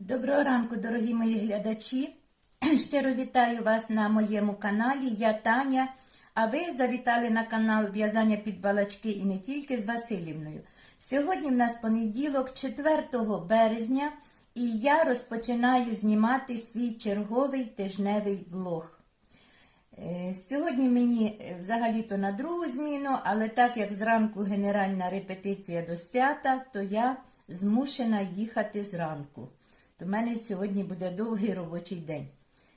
Доброго ранку, дорогі мої глядачі. Щиро вітаю вас на моєму каналі. Я Таня. А ви завітали на канал В'язання під балачки і не тільки з Василівною. Сьогодні в нас понеділок, 4 березня, і я розпочинаю знімати свій черговий тижневий влог. Е, Сьогодні мені е, взагалі-то на другу зміну, але так як зранку генеральна репетиція до свята, то я змушена їхати зранку. То в мене сьогодні буде довгий робочий день.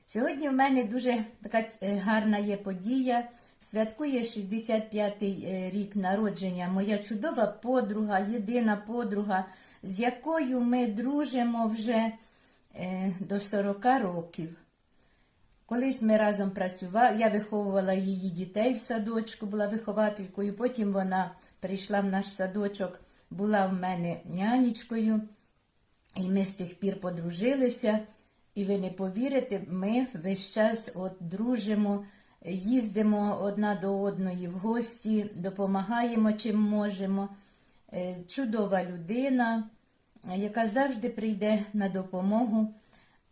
Сьогодні в мене дуже така е, гарна є подія. Святкує 65-й е, рік народження моя чудова подруга, єдина подруга, з якою ми дружимо вже е, до 40 років. Колись ми разом працювали, я виховувала її дітей в садочку, була вихователькою. Потім вона прийшла в наш садочок, була в мене нянечкою, і ми з тих пір подружилися. І ви не повірите, ми весь час от дружимо, їздимо одна до одної в гості, допомагаємо чим можемо. Е, Чудова людина, яка завжди прийде на допомогу.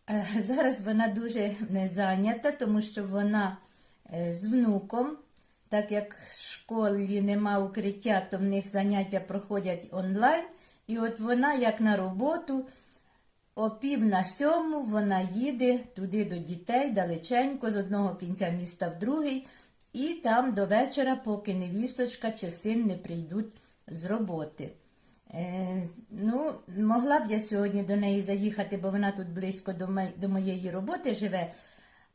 Е, Зараз вона дуже не зайнята, тому що вона е, з внуком, так як в школі нема укриття, то в них заняття проходять онлайн. І от вона, як на роботу, о пів на сьому вона їде туди до дітей далеченько, з одного кінця міста в другий, і там до вечора, поки невісточка чи син не прийдуть з роботи. Е, ну, могла б я сьогодні до неї заїхати, бо вона тут близько до, мо- до моєї роботи живе.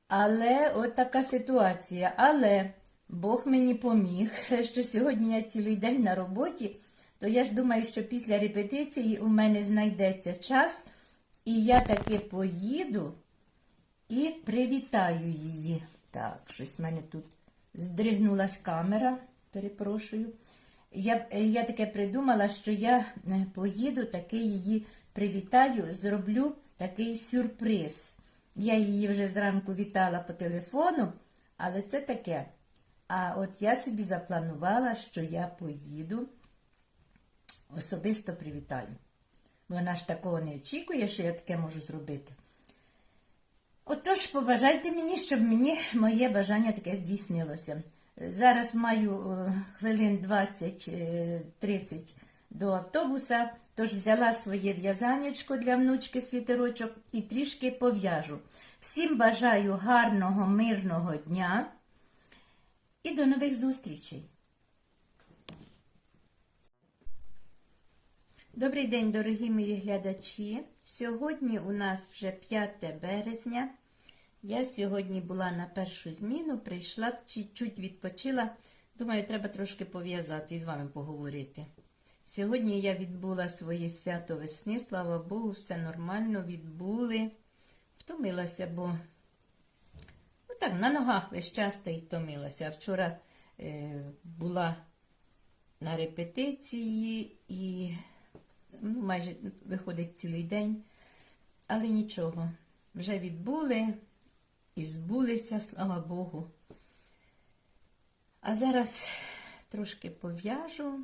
Але от така ситуація. Але Бог мені поміг, що сьогодні я цілий день на роботі, то я ж думаю, що після репетиції у мене знайдеться час, і я таки поїду і привітаю її. Так, щось в мене тут здригнулась камера, перепрошую. Я, я таке придумала, що я е, поїду, таки її привітаю, зроблю такий сюрприз. Я її вже зранку вітала по телефону, але це таке. А от я собі запланувала, що я поїду, особисто привітаю. Вона ж такого не очікує, що я таке можу зробити. Отож, побажайте мені, щоб мені моє бажання таке здійснилося. Зараз маю е, хвилин 20-30 до автобуса, тож взяла своє в'язанечко для внучки світерочок і трішки пов'яжу. Всім бажаю гарного, мирного дня і до нових зустрічей. Добрий день, дорогі мої глядачі. Сьогодні у нас вже 5 березня. Я сьогодні була на першу зміну, прийшла, чуть-чуть відпочила. Думаю, треба трошки пов'язати і з вами поговорити. Сьогодні я відбула своє свято весни, слава Богу, все нормально відбули. Втомилася, бо ну так, на ногах весь час та й втомилася. Вчора е, була на репетиції і ну, майже виходить цілий день, але нічого, вже відбули і збулися, слава Богу. А зараз трошки пов'яжу.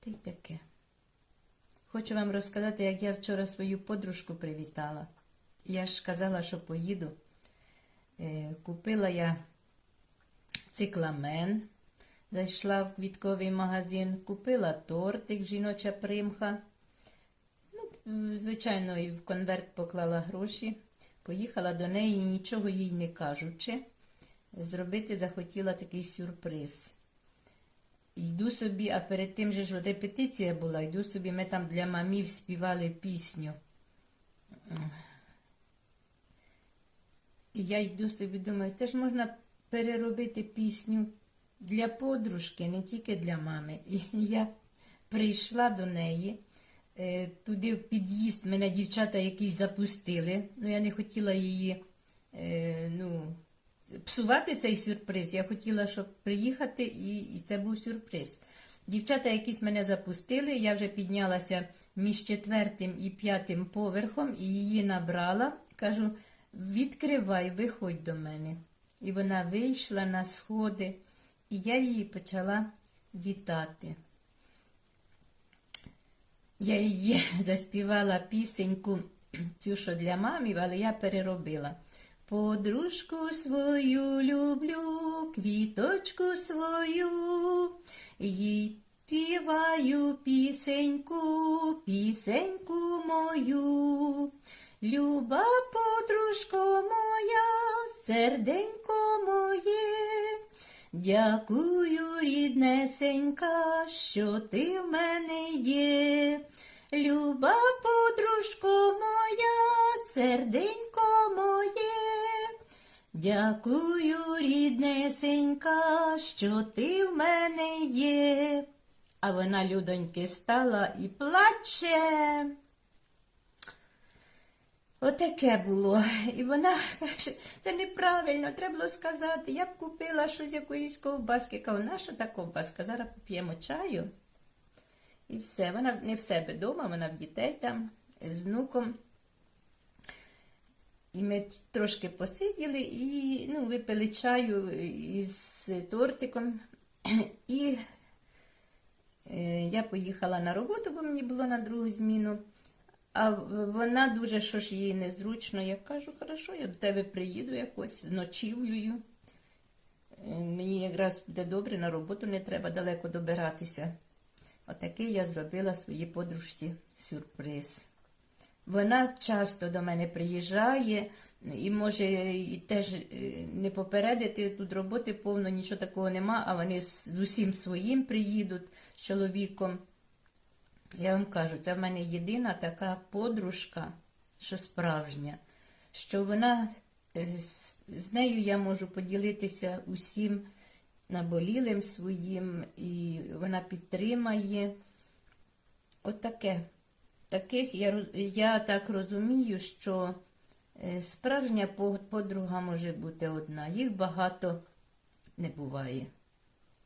Та й таке. Хочу вам розказати, як я вчора свою подружку привітала. Я ж казала, що поїду. Е, Купила я цикламен, зайшла в квітковий магазин, купила тортик, жіноча примха. Ну, звичайно, і в конверт поклала гроші. Поїхала до неї, нічого їй не кажучи. Зробити захотіла такий сюрприз. Йду собі, а перед тим же ж репетиція була, йду собі, ми там для мамів співали пісню. І я йду собі, думаю, це ж можна переробити пісню для подружки, не тільки для мами. І я прийшла до неї, е, туди в під'їзд мене дівчата якісь запустили. Ну, я не хотіла її е, ну, псувати цей сюрприз. Я хотіла, щоб приїхати, і, і це був сюрприз. Дівчата якісь мене запустили, я вже піднялася між четвертим і п'ятим поверхом і її набрала. Кажу, відкривай, виходь до мене. І вона вийшла на сходи, і я її почала вітати. Я її заспівала пісеньку, цю, що для мамів, але я переробила. Подружку свою люблю, квіточку свою, їй співаю пісеньку, пісеньку мою. Люба подружко моя, серденько моє, дякую, ріднесенька, що ти в мене є. Люба подружко моя, серденько моє, дякую, ріднесенька, що ти в мене є. А вона, людоньки, стала і плаче. Отаке було. І вона каже, це неправильно, треба було сказати. Я б купила щось якоїсь ковбаски. Кажу, наша та ковбаска? Зараз поп'ємо чаю. І все. Вона не в себе вдома, вона в дітей там з внуком. І ми трошки посиділи і ну, випили чаю із тортиком. І е, я поїхала на роботу, бо мені було на другу зміну. А вона дуже, що ж їй незручно. Я кажу, хорошо, я до тебе приїду якось, ночівлюю. Е, Мені якраз буде добре, на роботу не треба далеко добиратися. Отакий я зробила своїй подружці сюрприз. Вона часто до мене приїжджає і може і теж е, не попередити тут роботи повно, нічого такого нема, а вони з з усім своїм приїдуть з чоловіком. Я вам кажу, це в мене єдина така подружка, що справжня, що вона е, з, нею я можу поділитися усім наболілим своїм, і вона підтримає. Отаке. Таких я, я так розумію, що е, справжня подруга може бути одна. Їх багато не буває.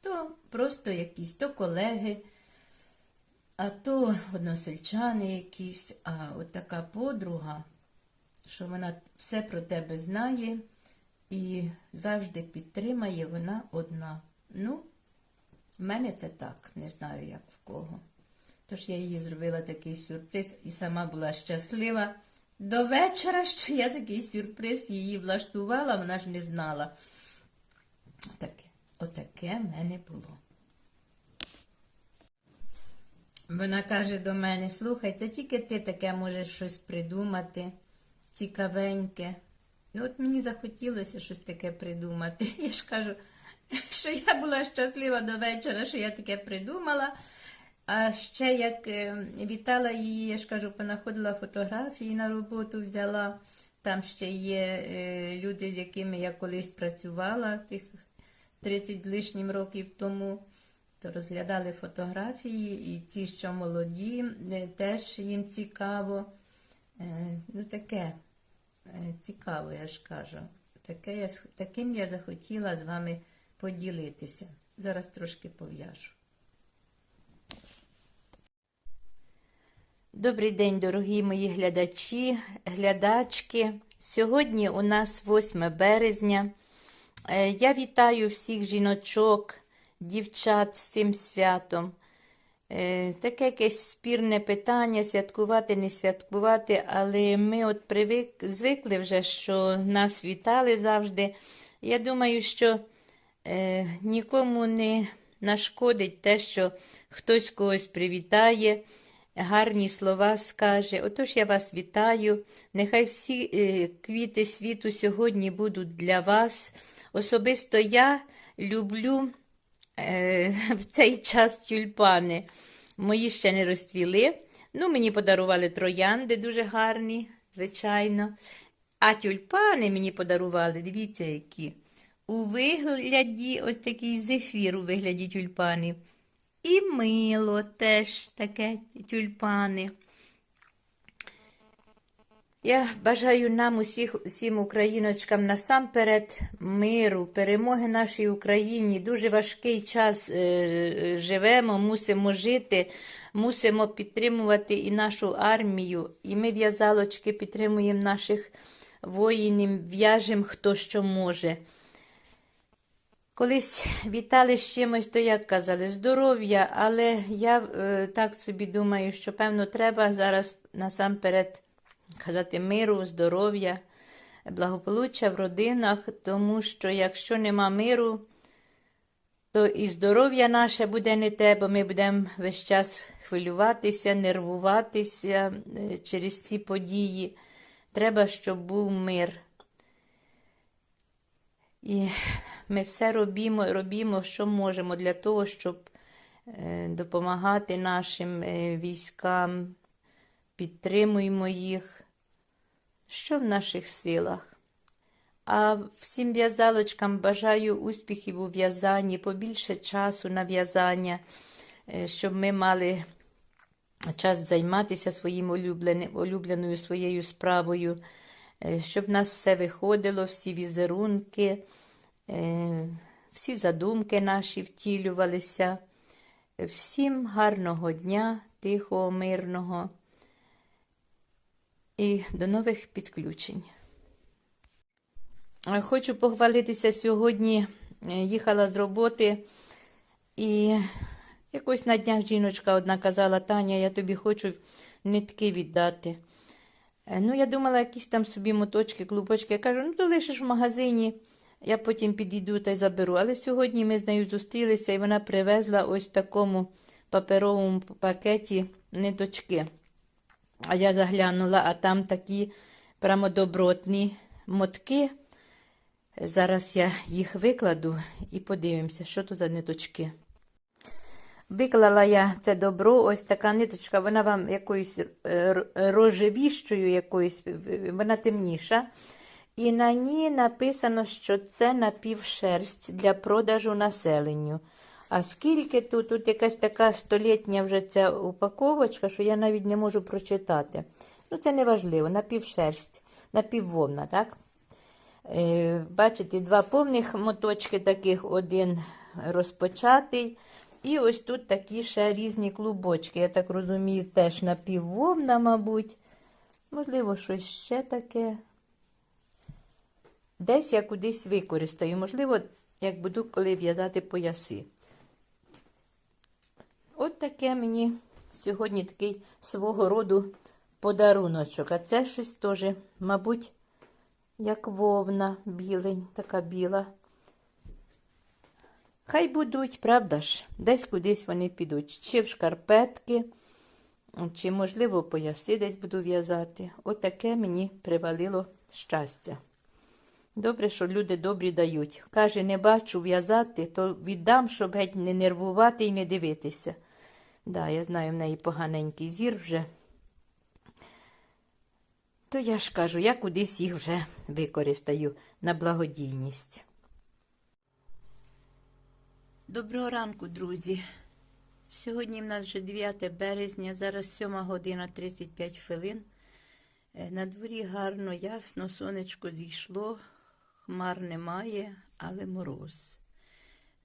То просто якісь, то колеги, а то односельчани якісь, а от така подруга, що вона все про тебе знає і завжди підтримає, вона одна. Ну, в мене це так, не знаю, як в кого. Тож я їй зробила такий сюрприз і сама була щаслива до вечора, що я такий сюрприз її влаштувала, вона ж не знала. Таке, отаке в мене було. Вона каже до мене: слухай, це тільки ти таке можеш щось придумати, цікавеньке. І от мені захотілося щось таке придумати. Я ж кажу, що я була щаслива до вечора, що я таке придумала. А ще як е, вітала її, я ж кажу, понаходила фотографії на роботу, взяла. Там ще є е, люди, з якими я колись працювала тих 30 з лишнім років тому. Розглядали фотографії, і ті, що молоді, е, теж їм цікаво. Е, Ну, таке е, цікаво, я ж кажу. Таке я, таким я захотіла з вами поділитися. Зараз трошки пов'яжу. Добрий день, дорогі мої глядачі, глядачки. Сьогодні у нас 8 березня. Я вітаю всіх жіночок, дівчат з цим святом. Е, Таке якесь спірне питання, святкувати, не святкувати, але ми от привик, звикли вже, що нас вітали завжди. Я думаю, що е, нікому не нашкодить те, що хтось когось привітає, гарні слова скаже. Отож я вас вітаю. Нехай всі е, квіти світу сьогодні будуть для вас. Особисто я люблю в цей час тюльпани. Мої ще не розцвіли. Ну, мені подарували троянди дуже гарні, звичайно. А тюльпани мені подарували, дивіться, які. У вигляді, ось такий зефір у вигляді тюльпанів. І мило теж таке тюльпани. Я бажаю нам усіх, усім україночкам насамперед миру, перемоги нашій Україні. Дуже важкий час е, живемо, мусимо жити, мусимо підтримувати і нашу армію. І ми в'язалочки підтримуємо наших воїнів, в'яжемо хто що може. Колись вітали з чимось, то як казали, здоров'я, але я е, так собі думаю, що певно треба зараз насамперед казати миру, здоров'я, благополуччя в родинах, тому що якщо нема миру, то і здоров'я наше буде не те, бо ми будемо весь час хвилюватися, нервуватися е, через ці події. Треба, щоб був мир. І ми все робимо, робимо, що можемо для того, щоб е, допомагати нашим е, військам, підтримуємо їх, що в наших силах. А всім в'язалочкам бажаю успіхів у в'язанні, побільше часу на в'язання, е, щоб ми мали час займатися своїм улюбленим, улюбленою своєю справою, е, щоб в нас все виходило, всі візерунки, е, всі задумки наші втілювалися. Всім гарного дня, тихого, мирного і до нових підключень. Е, Хочу похвалитися сьогодні. е, Їхала з роботи і якось на днях жіночка одна казала, Таня, я тобі хочу нитки віддати. Е, Ну, я думала, якісь там собі моточки, клубочки. Я кажу, ну то лишиш в магазині, я потім підійду та й заберу. Але сьогодні ми з нею зустрілися і вона привезла ось в такому паперовому пакеті ниточки. А я заглянула, а там такі прямо добротні мотки. Зараз я їх викладу і подивимося, що то за ниточки. Виклала я це добро, ось така ниточка, вона вам якоюсь е, рожевіщою, якоюсь, вона темніша. І на ній написано, що це напівшерсть для продажу населенню. А скільки тут, тут якась така столітня вже ця упаковочка, що я навіть не можу прочитати. Ну, це не важливо, напівшерсть, напіввовна, так? Е, Бачите, два повних моточки таких, один розпочатий. І ось тут такі ще різні клубочки. Я так розумію, теж напіввовна, мабуть. Можливо, щось ще таке. Десь я кудись використаю. Можливо, як буду коли в'язати пояси. От таке мені сьогодні такий свого роду подаруночок. А це щось теж, мабуть, як вовна білень, така біла. Хай будуть, правда ж, десь кудись вони підуть. Чи в шкарпетки, чи, можливо, пояси десь буду в'язати. Отаке мені привалило щастя. Добре, що люди добрі дають. Каже, не бачу в'язати, то віддам, щоб геть не нервувати і не дивитися. Да, я знаю, в неї поганенький зір вже. То я ж кажу, я кудись їх вже використаю на благодійність. Доброго ранку, друзі. Сьогодні в нас вже 9 березня, зараз 7 година 35 хвилин. Е, На дворі гарно, ясно, сонечко зійшло, хмар немає, але мороз.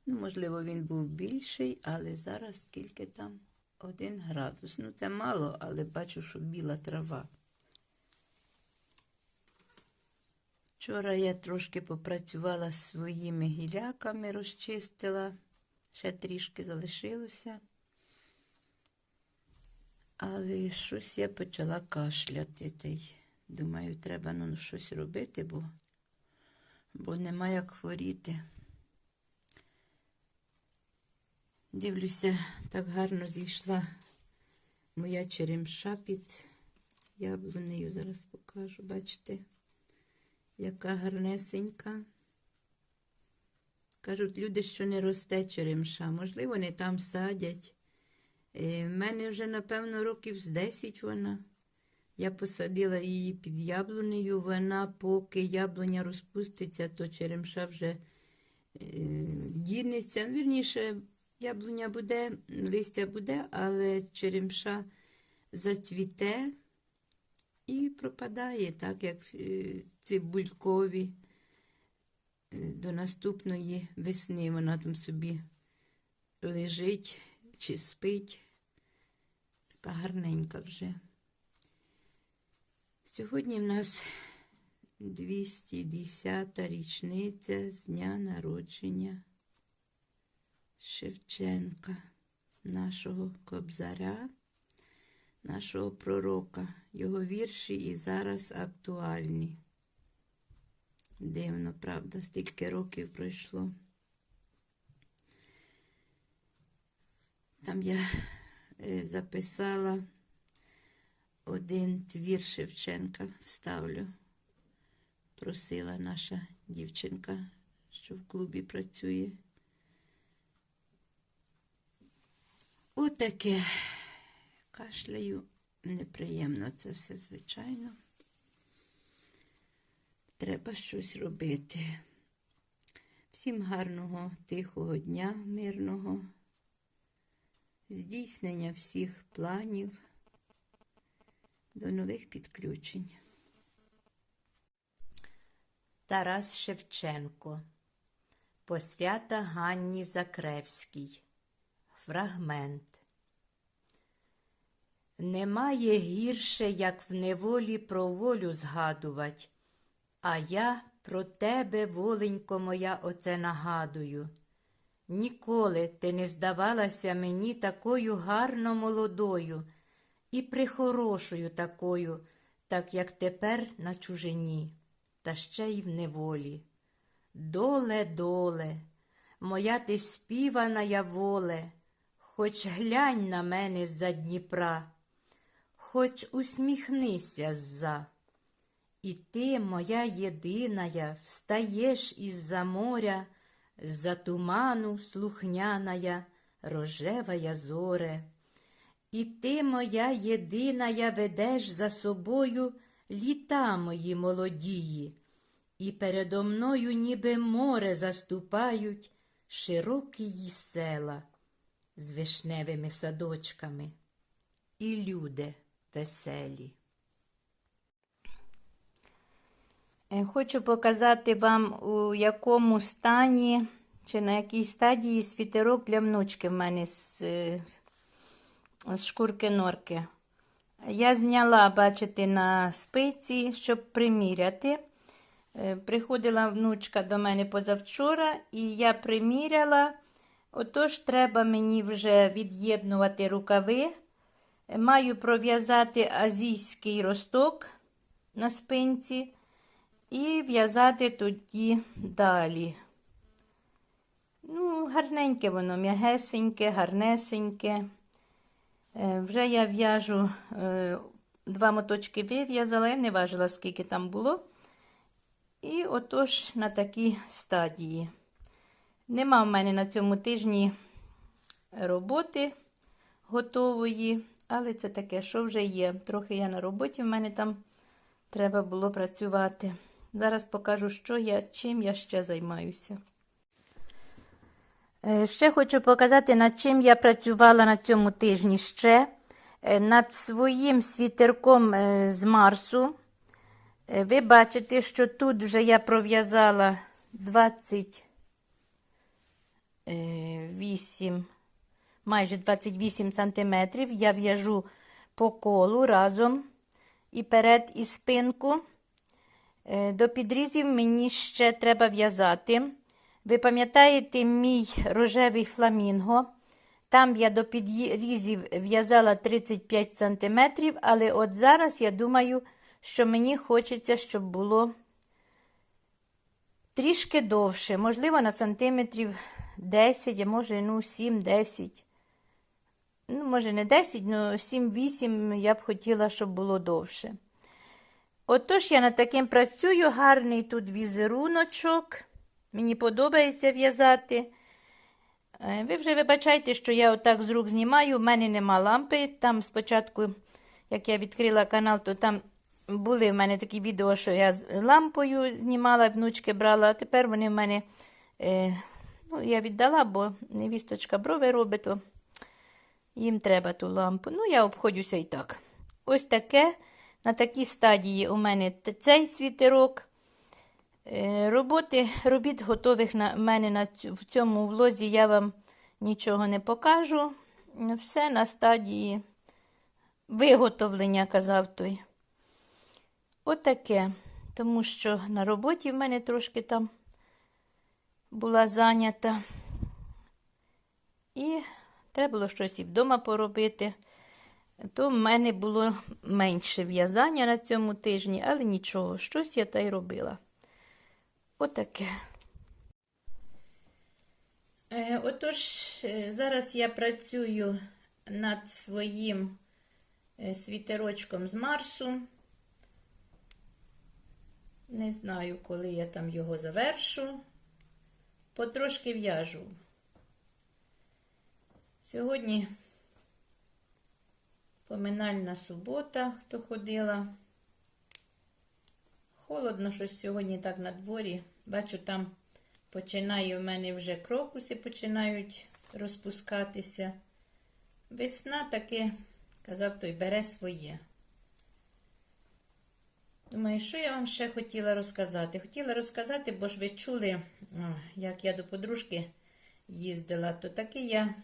Ну, можливо, він був більший, але зараз скільки там? Один градус. Ну, це мало, але бачу, що біла трава. Вчора я трошки попрацювала з своїми гіляками, розчистила, ще трішки залишилося. Але щось я почала кашляти. Та думаю, треба ну, щось робити, бо, бо нема як хворіти. Дивлюся, так гарно зійшла моя черемша під яблунею. Зараз покажу, бачите? Яка гарнесенька. Кажуть люди, що не росте черемша. Можливо, не там садять. Е, В мене вже, напевно, років з 10 вона. Я посадила її під яблунею. Вона, поки яблуня розпуститься, то черемша вже е, дінеться. Вірніше, яблуня буде, листя буде, але черемша зацвіте і пропадає, так як е, цибулькові е, до наступної весни. Вона там собі лежить чи спить. Така гарненька вже. Сьогодні в нас 210-та річниця з дня народження Шевченка, нашого кобзаря, нашого пророка. Його вірші і зараз актуальні. Дивно, правда, стільки років пройшло. Там я е, записала один твір Шевченка, вставлю. Просила наша дівчинка, що в клубі працює. Отаке. Кашляю. Неприємно це все, звичайно. Треба щось робити. Всім гарного, тихого дня, мирного, здійснення всіх планів. До нових підключень. Тарас Шевченко. Посвята Ганні Закревській. Фрагмент. Немає гірше, як в неволі про волю згадувать, а я про тебе, воленько моя, оце нагадую. Ніколи ти не здавалася мені такою гарно молодою і прихорошою такою, так як тепер на чужині, та ще й в неволі. Доле, доле, моя ти співана я воле, хоч глянь на мене з-за Дніпра, хоч усміхнися зза. І ти, моя єдиная, встаєш із-за моря, з-за туману слухняная, рожевая зоре. І ти, моя єдиная, ведеш за собою літа мої молодії, і передо мною ніби море заступають широкі її села з вишневими садочками, і люди веселі. Е, Хочу показати вам, у якому стані чи на якій стадії світерок для внучки в мене з, е, з шкурки норки. Я зняла, бачите, на спиці, щоб приміряти. Е, Приходила внучка до мене позавчора, і я приміряла. Отож, треба мені вже від'єднувати рукави. Маю пров'язати азійський росток на спинці і в'язати тоді далі. Ну, гарненьке воно, м'ягесеньке, гарнесеньке. Е, Вже я в'яжу е, два моточки вив'язала, я не важила, скільки там було. І отож на такій стадії. Нема в мене на цьому тижні роботи готової, але це таке, що вже є. Трохи я на роботі, в мене там треба було працювати. Зараз покажу, що я, чим я ще займаюся. Е, Ще хочу показати, над чим я працювала на цьому тижні ще. Е, Над своїм світерком е, з Марсу. Ви бачите, що тут вже я пров'язала 28, майже 28 сантиметрів. Я в'яжу по колу разом і перед, і спинку. Е, До підрізів мені ще треба в'язати. Ви пам'ятаєте мій рожевий фламінго? Там я до підрізів в'язала 35 см, але от зараз я думаю, що мені хочеться, щоб було трішки довше. Можливо, на сантиметрів 10, а може, ну, 7-10. Ну, може, не 10, але 7-8 я б хотіла, щоб було довше. Отож, я над таким працюю, гарний тут візеруночок. Мені подобається в'язати. Е, Ви вже вибачайте, що я отак з рук знімаю. У мене нема лампи. Там спочатку, як я відкрила канал, то там були в мене такі відео, що я з лампою знімала, внучки брала, а тепер вони в мене е, ну, я віддала, бо невісточка брови робить, то їм треба ту лампу. Ну, я обходжуся і так. Ось таке. На такій стадії у мене цей світерок. Е, Роботи, робіт готових на мене на цю, в цьому влозі я вам нічого не покажу. Все на стадії виготовлення, казав той. Отаке. Тому що на роботі в мене трошки там була зайнята. І треба було щось і вдома поробити. То в мене було менше в'язання на цьому тижні, але нічого, щось я та й робила. Отаке. Е, Отож, е, зараз я працюю над своїм е, світерочком з Марсу. Не знаю, коли я там його завершу. Потрошки в'яжу. Сьогодні поминальна субота, хто ходила. Холодно щось сьогодні так на дворі. Бачу, там починає в мене вже крокуси починають розпускатися. Весна таки, казав той, бере своє. Думаю, що я вам ще хотіла розказати? Хотіла розказати, бо ж ви чули, як я до подружки їздила, то таки я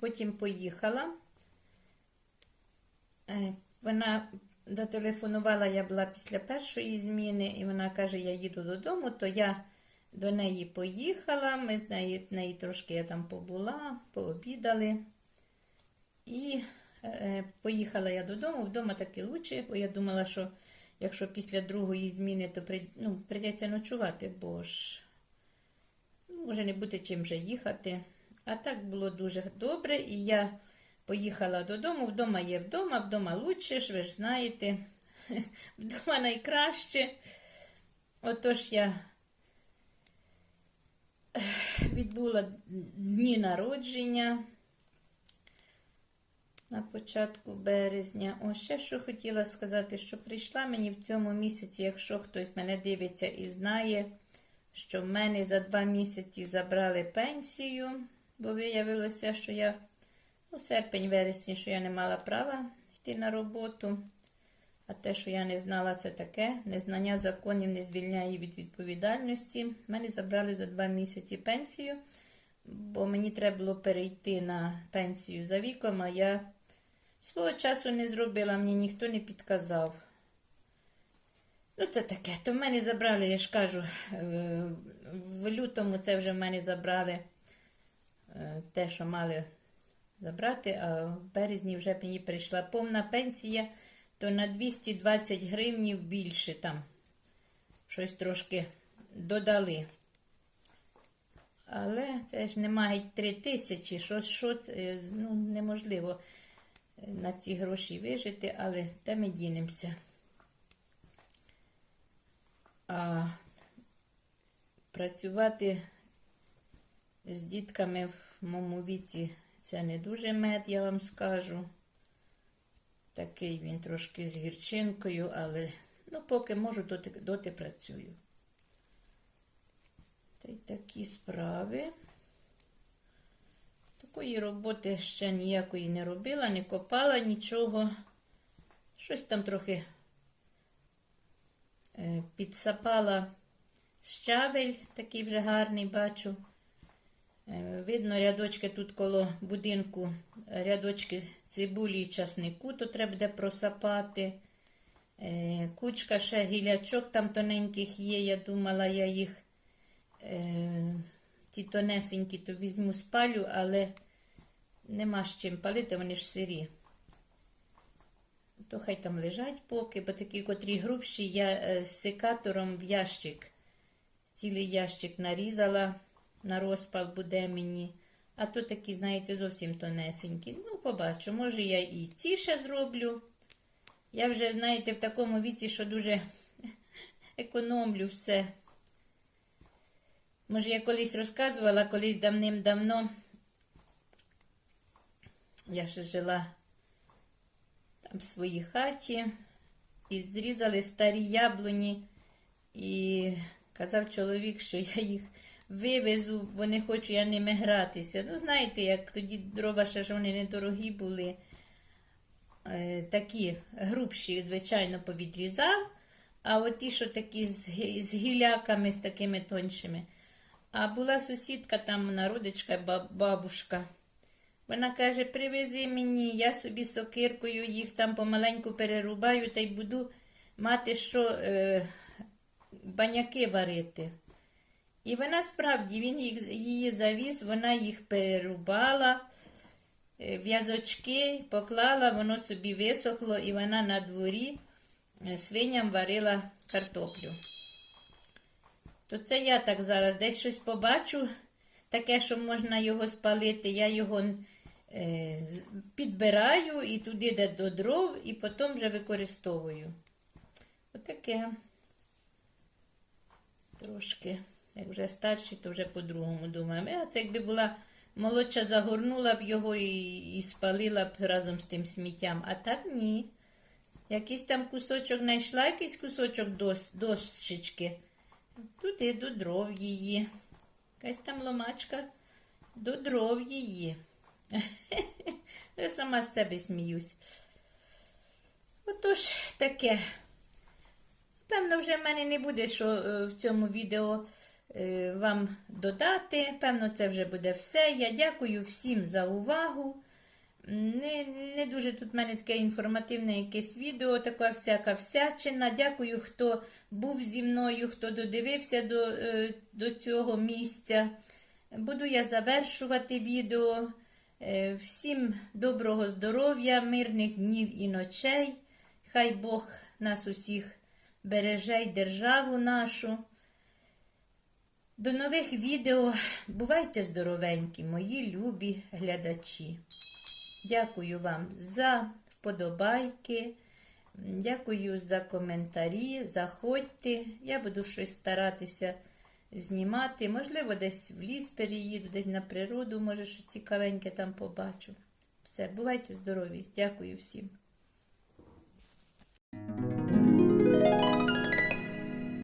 потім поїхала. Е, Вона зателефонувала, я була після першої зміни, і вона каже, я їду додому, то я до неї поїхала. Ми з нею, з нею трошки я там побула, пообідали. І е, поїхала я додому. Вдома таки лучше, бо я думала, що якщо після другої зміни, то при, ну, прийдеться ночувати, бо ж ну, може не буде чим вже їхати. А так було дуже добре, і я поїхала додому. Вдома є вдома, вдома лучше ж, ви ж знаєте. Вдома найкраще. Отож я відбула дні народження на початку березня. О, ще що хотіла сказати, що прийшла мені в цьому місяці, якщо хтось мене дивиться і знає, що в мене за два місяці забрали пенсію, бо виявилося, що я ну, серпень-вересні, що я не мала права йти на роботу. А те, що я не знала, це таке. Незнання законів не звільняє від відповідальності. Мене забрали за два місяці пенсію, бо мені треба було перейти на пенсію за віком, а я свого часу не зробила, мені ніхто не підказав. Ну, це таке. То в мене забрали, я ж кажу, е, в лютому це вже в мене забрали е, те, що мали забрати, а в березні вже мені прийшла повна пенсія, то на 220 гривнів більше там щось трошки додали. Але це ж немає 3 тисячі, що, що це, ну, неможливо на ці гроші вижити, але де ми дінемося. А працювати з дітками в моєму віці це не дуже мед, я вам скажу. Такий він трошки з гірчинкою, але ну, поки можу, доти, доти працюю. Та й такі справи. Такої роботи ще ніякої не робила, не копала нічого. Щось там трохи е, підсапала щавель, такий вже гарний бачу. Е, Видно, рядочки тут коло будинку, рядочки цибулі і часнику, то треба буде просапати. Е, Кучка ще гілячок там тоненьких є. Я думала, я їх ті тонесенькі, то візьму спалю, але нема з чим палити, вони ж сирі. То хай там лежать поки, бо такі котрі грубші, я е, з секатором в ящик, цілий ящик нарізала на розпал буде мені. А то такі, знаєте, зовсім тонесенькі. Ну, побачу, може, я і ці ще зроблю. Я вже, знаєте, в такому віці, що дуже економлю все. Може, я колись розказувала, колись давним-давно. Я ще жила там в своїй хаті і зрізали старі яблуні, і казав чоловік, що я їх вивезу, бо не хочу я ними гратися. Ну, знаєте, як тоді дрова ще ж вони недорогі були. Е, такі грубші, звичайно, повідрізав, а от ті, що такі з, з гіляками, з такими тоншими. А була сусідка, там вона родичка, баб- бабушка. Вона каже: привези мені, я собі сокиркою їх там помаленьку перерубаю та й буду мати що е, баняки варити. І вона справді, він їх, її завіз, вона їх перерубала, е, в'язочки поклала, воно собі висохло, і вона на дворі е, свиням варила картоплю. То це я так зараз десь щось побачу, таке, що можна його спалити, я його підбираю і туди де до дров, і потім вже використовую. Отаке. Трошки, як вже старші, то вже по-другому думаємо. А це якби була молодша, загорнула б його і, і спалила б разом з тим сміттям. А так ні. Якийсь там кусочок знайшла, якийсь кусочок дос. Туди до дров її. Якась там ломачка до дров її. Я сама з себе сміюсь. Отож, таке. Певно, вже в мене не буде, що е, в цьому відео е, вам додати. Певно, це вже буде все. Я дякую всім за увагу. Не, не дуже тут в мене таке інформативне якесь відео, така всяка всячина. Дякую, хто був зі мною, хто додивився до, е, до цього місця. Буду я завершувати відео. Е, Всім доброго здоров'я, мирних днів і ночей. Хай Бог нас усіх береже й державу нашу. До нових відео. Бувайте здоровенькі, мої любі глядачі. Дякую вам за вподобайки. Дякую за коментарі. Заходьте. Я буду щось старатися знімати. Можливо, десь в ліс переїду, десь на природу, може щось цікавеньке там побачу. Все, бувайте здорові. Дякую всім.